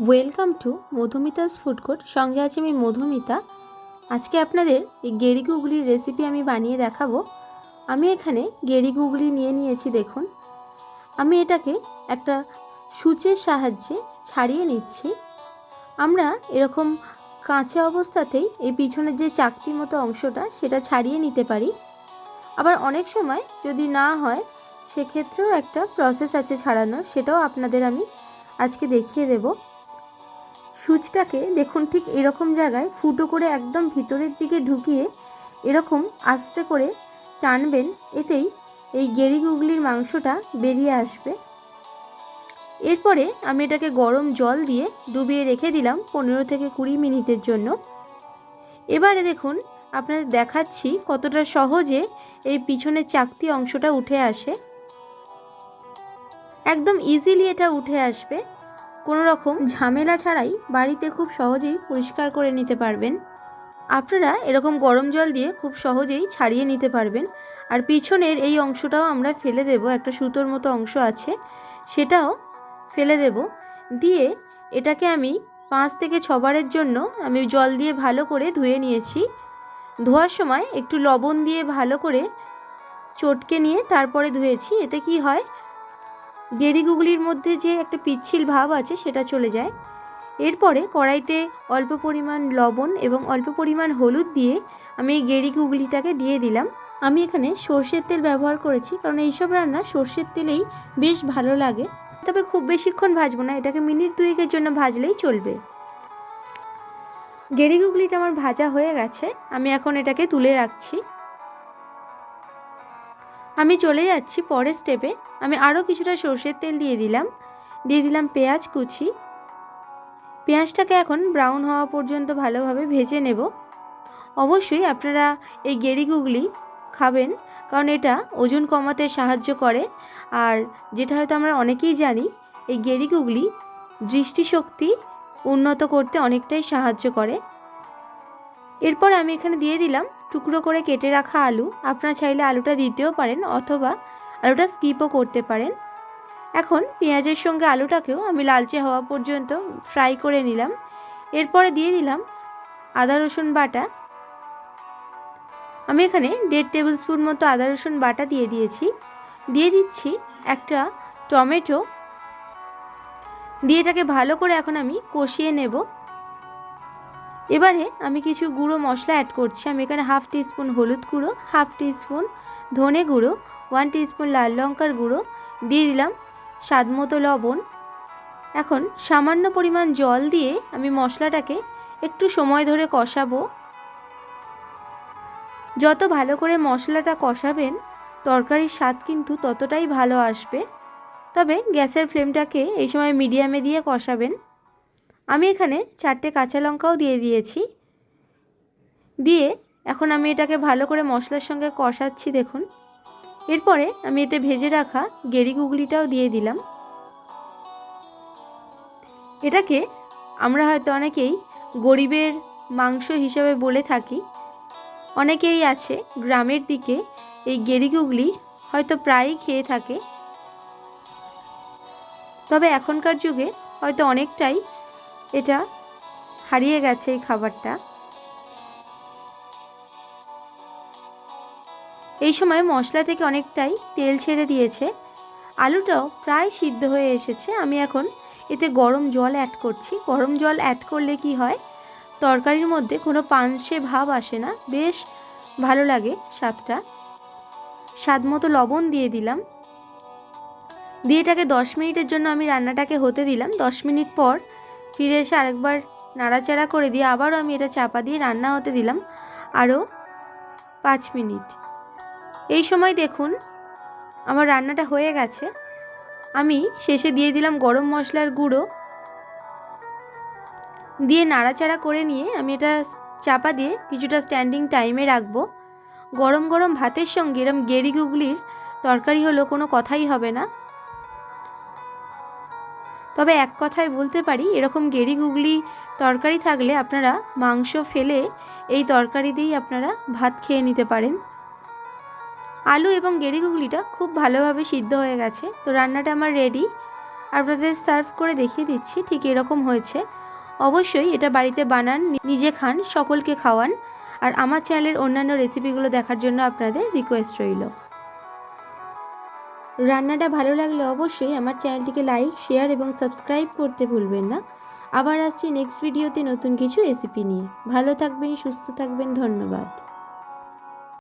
Welcome to Madhumita's food court. সঙ্গে আছে আমি মধুমিতা। আজকে আপনাদের এই গেরি গুগলির রেসিপি আমি বানিয়ে দেখাবো। আমি এখানে গেরি গুগলি নিয়ে নিয়েছি, দেখুন। আমি এটাকে একটা সূচের সাহায্যে ছাড়িয়ে নিচ্ছি। আমরা এরকম কাঁচা অবস্থাতেই এই পিছনের যে চাকতি মতো অংশটা, সেটা ছাড়িয়ে নিতে পারি। আবার অনেক সময় যদি না হয়, সেক্ষেত্রেও একটা প্রসেস আছে ছাড়ানো সেটাও আপনাদের আমি আজকে দেখিয়ে দেবো। সুচটাকে দেখুন ঠিক এরকম জায়গায় ফুটো করে একদম ভিতরের দিকে ঢুকিয়ে এরকম আস্তে করে টানবেন, এতেই এই গেরি গুগলির মাংসটা বেরিয়ে আসবে। এরপরে আমি এটাকে গরম জল দিয়ে ডুবিয়ে রেখে দিলাম পনেরো থেকে কুড়ি মিনিটের জন্য। এবারে দেখুন, আপনাদের দেখাচ্ছি কতটা সহজে এই পিছনের চাকতি অংশটা উঠে আসে। একদম ইজিলি এটা উঠে আসবে। কোনো রকম ঝামেলা ছাড়াই বাড়িতে খুব সহজেই পরিষ্কার করে নিতে পারবেন। আপনারা এরকম গরম জল দিয়ে খুব সহজেই ছাড়িয়ে নিতে পারবেন। আর পিছনের এই অংশটাও আমরা ফেলে দেব, একটা সুতোর মতো অংশ আছে, সেটাও ফেলে দেব। দিয়ে এটাকে আমি পাঁচ থেকে ছবারের জন্য আমি জল দিয়ে ভালো করে ধুয়ে নিয়েছি। ধোয়ার সময় একটু লবণ দিয়ে ভালো করে চটকে নিয়ে তারপরে ধুয়েছি। এতে কি হয়? গেরি গুগলির মধ্যে যে একটা পিচ্ছিল ভাব আছে, সেটা চলে যায়। এরপরে কড়াইতে অল্প পরিমাণ লবণ এবং অল্প পরিমাণ হলুদ দিয়ে আমি এই গেরি গুগলিটাকে দিয়ে দিলাম। আমি এখানে সর্ষের তেল ব্যবহার করেছি, কারণ এইসব রান্না সর্ষের তেলেই বেশ ভালো লাগে। তবে খুব বেশিক্ষণ ভাজবো না, এটাকে মিনিট দুয়েকের জন্য ভাজলেই চলবে। গেরি গুগলিটা আমার ভাজা হয়ে গেছে, আমি এখন এটাকে তুলে রাখছি। আমি চলে যাচ্ছি পরের স্টেপে আমি আরও কিছুটা সর্ষের তেল দিয়ে দিলাম। দিয়ে দিলাম পেঁয়াজ কুচি। পেঁয়াজটাকে এখন ব্রাউন হওয়া পর্যন্ত ভালোভাবে ভেজে নেব। অবশ্যই আপনারা এই গেরি গুগলি খাবেন, কারণ এটা ওজন কমাতে সাহায্য করে। আর যেটা হয়তো আমরা অনেকেই জানি, এই গেরি গুগলি দৃষ্টিশক্তি উন্নত করতে অনেকটাই সাহায্য করে। এরপর আমি এখানে দিয়ে দিলাম টুকরো করে কেটে রাখা আলু, আপনারা চাইলে আলুটা দিতেও পারেন অথবা আলুটা স্কিপও করতে পারেন। এখন পেঁয়াজের সঙ্গে আলুটাকেও আমি লালচে হওয়া পর্যন্ত ফ্রাই করে নিলাম। এরপরে দিয়ে দিলাম আদা, রসুন বাটা। আমি এখানে দেড় টেবিল স্পুন মতো আদা, রসুন বাটা দিয়ে দিয়েছি। দিয়ে দিচ্ছি একটা টমেটো। দিয়ে এটাকে ভালো করে এখন আমি কষিয়ে নেব। এবারে আমি কিছু গুঁড়ো মশলা অ্যাড করছি। আমি এখানে হাফ টিস্পুন হলুদ গুঁড়ো হাফ টিস্পুন ধনে গুঁড়ো ওয়ান টিস্পুন লাল লঙ্কার গুঁড়ো, দিয়ে দিলাম স্বাদ মতো লবণ। এখন সামান্য পরিমাণ জল দিয়ে আমি মশলাটাকে একটু সময় ধরে কষাবো। যত ভালো করে মশলাটা কষাবেন, তরকারির স্বাদ কিন্তু ততটাই ভালো আসবে। তবে গ্যাসের ফ্লেমটাকে এই সময় মিডিয়ামে দিয়ে কষাবেন। আমি এখানে চারটে কাঁচা লঙ্কাও দিয়ে দিয়েছি। দিয়ে এখন আমি এটাকে ভালো করে মশলার সঙ্গে কষাচ্ছি দেখুন। এরপরে আমি এতে ভেজে রাখা গেরি গুগলিটাও দিয়ে দিলাম। এটাকে আমরা হয়তো অনেকেই গরিবের মাংস হিসাবে বলে থাকি, অনেকেই আছে গ্রামের দিকে এই গেরি গুগলি হয়তো প্রায়ই খেয়ে থাকে। তবে এখনকার যুগে হয়তো অনেকটাই এটা হারিয়ে গেছে এই খাবারটা। এই সময় মশলা থেকে অনেকটাই তেল ছেড়ে দিয়েছে। আলুটাও প্রায় সিদ্ধ হয়ে এসেছে। আমি এখন এতে গরম জল অ্যাড করছি। গরম জল অ্যাড করলে কি হয়? তরকারির মধ্যে কোনো পানসে ভাব আসে না। বেশ ভালো লাগে স্বাদটা। স্বাদ মতো লবণ দিয়ে দিলাম। দিয়ে এটাকে দশ মিনিটের জন্য আমি রান্নাটাকে হতে দিলাম। দশ মিনিট পর ফিরে এসে আরেকবার নাড়াচাড়া করে দিয়ে আবারও আমি এটা চাপা দিয়ে রান্না হতে দিলাম। আরও পাঁচ মিনিট। এই সময় দেখুন, আমার রান্নাটা হয়ে গেছে। আমি শেষে দিয়ে দিলাম গরম মশলার গুঁড়ো। দিয়ে নাড়াচাড়া করে নিয়ে আমি এটা চাপা দিয়ে কিছুটা স্ট্যান্ডিং টাইমে রাখব। গরম গরম ভাতের সঙ্গে এরম গেরি গুগলির তরকারি হলো কোনো কথাই হবে না। তবে এক কথায় বলতে পারি, এরকম গেরি গুগলি তরকারি থাকলে আপনারা মাংস ফেলে এই তরকারি দিয়েই আপনারা ভাত খেয়ে নিতে পারেন। আলু এবং গেরি গুগলিটা খুব ভালোভাবে সিদ্ধ হয়ে গেছে। তো রান্নাটা আমার রেডি আপনাদের সার্ভ করে দেখিয়ে দিচ্ছি, ঠিক এরকম হয়েছে। অবশ্যই এটা বাড়িতে বানান নিজে খান, সকলকে খাওয়ান। আর আমার চ্যানেলের অন্যান্য রেসিপিগুলো দেখার জন্য আপনাদের রিকোয়েস্ট রইল। রান্নাটা ভালো লাগলে অবশ্যই আমার চ্যানেলটিকে লাইক, শেয়ার এবং সাবস্ক্রাইব করতে ভুলবেন না। আবার আসছি নেক্সট ভিডিওতে নতুন কিছু রেসিপি নিয়ে। ভালো থাকবেন, সুস্থ থাকবেন, ধন্যবাদ।